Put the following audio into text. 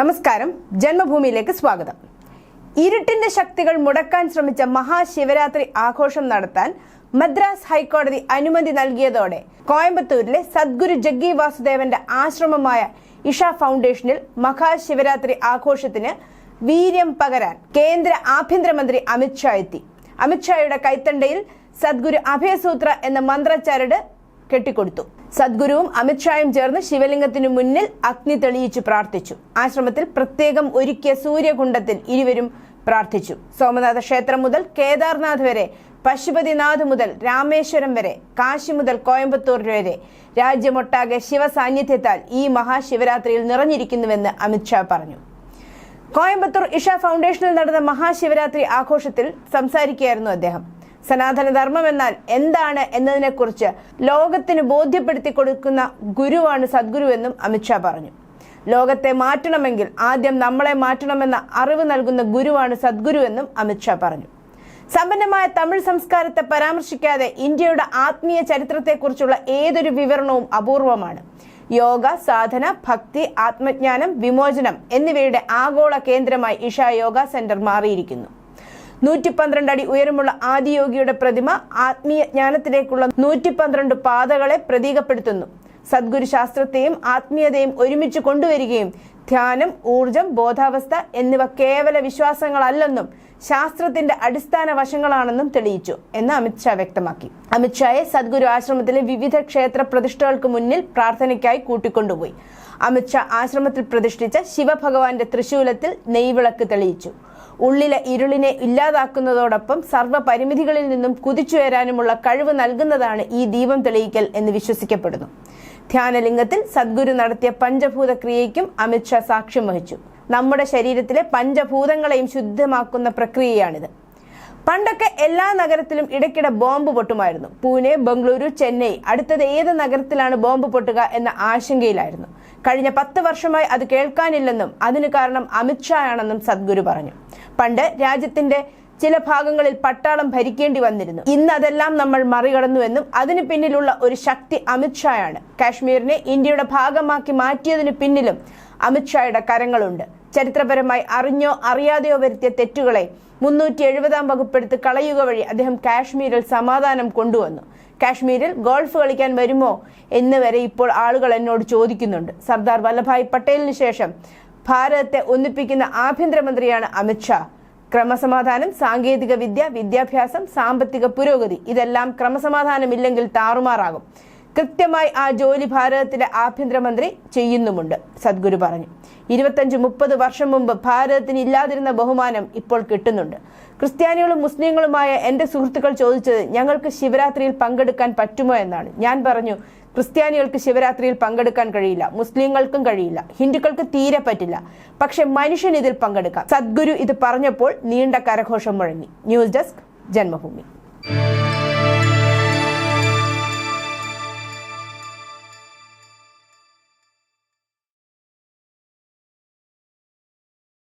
നമസ്കാരം. ജന്മഭൂമിയിലേക്ക് സ്വാഗതം. ഇരുട്ടിന്റെ ശക്തികൾ മുടക്കാൻ ശ്രമിച്ച മഹാശിവരാത്രി ആഘോഷം നടത്താൻ മദ്രാസ് ഹൈക്കോടതി അനുമതി നൽകിയതോടെ കോയമ്പത്തൂരിലെ സദ്ഗുരു ജഗ്ഗി വാസുദേവന്റെ ആശ്രമമായ ഇഷ ഫൗണ്ടേഷനിൽ മഹാശിവരാത്രി ആഘോഷത്തിന് വീര്യം പകരാൻ കേന്ദ്ര ആഭ്യന്തരമന്ത്രി അമിത്ഷാ എത്തി. അമിത്ഷായുടെ കൈത്തണ്ടയിൽ സദ്ഗുരു അഭയസൂത്ര എന്ന മന്ത്രചരട് കെട്ടിക്കൊടുത്തു. സദ്ഗുരുവും അമിത്ഷായും ചേർന്ന് ശിവലിംഗത്തിനു മുന്നിൽ അഗ്നി തെളിയിച്ചു പ്രാർത്ഥിച്ചു. ആശ്രമത്തിൽ പ്രത്യേകം ഒരുക്കിയ സൂര്യകുണ്ടത്തിൽ ഇരുവരും പ്രാർത്ഥിച്ചു. സോമനാഥ ക്ഷേത്രം മുതൽ കേദാർനാഥ് വരെ പശുപതിനാഥ് മുതൽ രാമേശ്വരം വരെ കാശി മുതൽ കോയമ്പത്തൂർ വരെ. രാജ്യമൊട്ടാകെ ശിവസാന്നിധ്യത്താൽ ഈ മഹാശിവരാത്രിയിൽ നിറഞ്ഞിരിക്കുന്നുവെന്ന് അമിത്ഷാ പറഞ്ഞു. കോയമ്പത്തൂർ ഇഷ ഫൗണ്ടേഷനിൽ നടന്ന മഹാശിവരാത്രി ആഘോഷത്തിൽ സംസാരിക്കുകയായിരുന്നു അദ്ദേഹം. സനാതന ധർമ്മം എന്നാൽ എന്താണ് എന്നതിനെക്കുറിച്ച് ലോകത്തിന് ബോധ്യപ്പെടുത്തി കൊടുക്കുന്ന ഗുരുവാണ് സദ്ഗുരുവെന്നും അമിത്ഷാ പറഞ്ഞു. ലോകത്തെ മാറ്റണമെങ്കിൽ ആദ്യം നമ്മളെ മാറ്റണമെന്ന അറിവ് നൽകുന്ന ഗുരുവാണ് സദ്ഗുരുവെന്നും അമിത്ഷാ പറഞ്ഞു. സമ്പന്നമായ തമിഴ് സംസ്കാരത്തെ പരാമർശിക്കാതെ ഇന്ത്യയുടെ ആത്മീയ ചരിത്രത്തെക്കുറിച്ചുള്ള ഏതൊരു വിവരണവും അപൂർവമാണ്. യോഗ സാധന ഭക്തി ആത്മജ്ഞാനം വിമോചനം എന്നിവയുടെ ആഗോള കേന്ദ്രമായി ഇഷ യോഗ സെന്റർ മാറിയിരിക്കുന്നു. നൂറ്റി പന്ത്രണ്ട് അടി ഉയരമുള്ള ആദിയോഗിയുടെ പ്രതിമ ആത്മീയ ജ്ഞാനത്തിലേക്കുള്ള നൂറ്റി പന്ത്രണ്ട് പാതകളെ പ്രതീകപ്പെടുത്തുന്നു. സദ്ഗുരു ശാസ്ത്രത്തെയും ആത്മീയതയും ഒരുമിച്ച് കൊണ്ടുവരികയും ധ്യാനം ഊർജം ബോധാവസ്ഥ എന്നിവ കേവല വിശ്വാസങ്ങളല്ലെന്നും ശാസ്ത്രത്തിന്റെ അടിസ്ഥാന വശങ്ങളാണെന്നും തെളിയിച്ചു എന്ന് അമിത്ഷാ വ്യക്തമാക്കി. അമിത്ഷായെ സദ്ഗുരു ആശ്രമത്തിലെ വിവിധ ക്ഷേത്ര പ്രതിഷ്ഠകൾക്ക് മുന്നിൽ പ്രാർത്ഥനയ്ക്കായി കൂട്ടിക്കൊണ്ടുപോയി. അമിത്ഷാ ആശ്രമത്തിൽ പ്രതിഷ്ഠിച്ച ശിവഭഗവാന്റെ തൃശൂലത്തിൽ നെയ്വിളക്ക് തെളിയിച്ചു. ഉള്ളിലെ ഇരുളിനെ ഇല്ലാതാക്കുന്നതോടൊപ്പം സർവ പരിമിതികളിൽ നിന്നും കുതിച്ചുയരാനുമുള്ള കഴിവ് നൽകുന്നതാണ് ഈ ദീപം തെളിയിക്കൽ എന്ന് വിശ്വസിക്കപ്പെടുന്നു. ധ്യാനലിംഗത്തിൽ സദ്ഗുരു നടത്തിയ പഞ്ചഭൂത ക്രിയയ്ക്കും അമിത്ഷാ സാക്ഷ്യം വഹിച്ചു. നമ്മുടെ ശരീരത്തിലെ പഞ്ചഭൂതങ്ങളെയും ശുദ്ധമാക്കുന്ന പ്രക്രിയയാണിത്. പണ്ടൊക്കെ എല്ലാ നഗരത്തിലും ഇടയ്ക്കിടെ ബോംബ് പൊട്ടുമായിരുന്നു. പൂനെ ബംഗളൂരു ചെന്നൈ അടുത്തത് ഏത് നഗരത്തിലാണ് ബോംബ് പൊട്ടുക എന്ന ആശങ്കയിലായിരുന്നു. കഴിഞ്ഞ പത്ത് വർഷമായി അത് കേൾക്കാനില്ലെന്നും അതിന് കാരണം അമിത്ഷാ ആണെന്നും സദ്ഗുരു പറഞ്ഞു. പണ്ട് രാജ്യത്തിന്റെ ചില ഭാഗങ്ങളിൽ പട്ടാളം ഭരിക്കേണ്ടി വന്നിരുന്നു. ഇന്ന് അതെല്ലാം നമ്മൾ മറികടന്നുവെന്നും അതിന് പിന്നിലുള്ള ഒരു ശക്തി അമിത്ഷായാണ് കാശ്മീരിനെ ഇന്ത്യയുടെ ഭാഗമാക്കി മാറ്റിയതിനു പിന്നിലും അമിത്ഷായുടെ കരങ്ങളുണ്ട്. ചരിത്രപരമായി അറിഞ്ഞോ അറിയാതെയോ വരുത്തിയ തെറ്റുകളെ മുന്നൂറ്റി എഴുപതാം വകുപ്പെടുത്ത് കളയുക വഴി അദ്ദേഹം കാശ്മീരിൽ സമാധാനം കൊണ്ടുവന്നു. കാശ്മീരിൽ ഗോൾഫ് കളിക്കാൻ വരുമോ എന്ന് വരെ ഇപ്പോൾ ആളുകൾ എന്നോട് ചോദിക്കുന്നുണ്ട്. സർദാർ വല്ലഭായ് പട്ടേലിന് ശേഷം ഭാരതത്തെ ഒന്നിപ്പിക്കുന്ന ആഭ്യന്തരമന്ത്രിയാണ് അമിത്ഷാ ക്രമസമാധാനം സാങ്കേതിക വിദ്യ വിദ്യാഭ്യാസം സാമ്പത്തിക പുരോഗതി ഇതെല്ലാം ക്രമസമാധാനമില്ലെങ്കിൽ താറുമാറാകും. കൃത്യമായി ആ ജോലി ഭാരതത്തിലെ ആഭ്യന്തരമന്ത്രി ചെയ്യുന്നുമുണ്ട്. സദ്ഗുരു പറഞ്ഞു. ഇരുപത്തഞ്ച് മുപ്പത് വർഷം മുമ്പ് ഭാരതത്തിന് ഇല്ലാതിരുന്ന ബഹുമാനം ഇപ്പോൾ കിട്ടുന്നുണ്ട്. ക്രിസ്ത്യാനികളും മുസ്ലിങ്ങളുമായ എന്റെ സുഹൃത്തുക്കൾ ചോദിച്ചത് ഞങ്ങൾക്ക് ശിവരാത്രിയിൽ പങ്കെടുക്കാൻ പറ്റുമോ എന്നാണ്. ഞാൻ പറഞ്ഞു ക്രിസ്ത്യാനികൾക്ക് ശിവരാത്രിയിൽ പങ്കെടുക്കാൻ കഴിയില്ല മുസ്ലിങ്ങൾക്കും കഴിയില്ല ഹിന്ദുക്കൾക്ക് തീരെ പറ്റില്ല. പക്ഷെ മനുഷ്യൻ ഇതിൽ പങ്കെടുക്കാം. സദ്ഗുരു ഇത് പറഞ്ഞപ്പോൾ നീണ്ട കരഘോഷം മുഴങ്ങി. News desk Janmabhumi.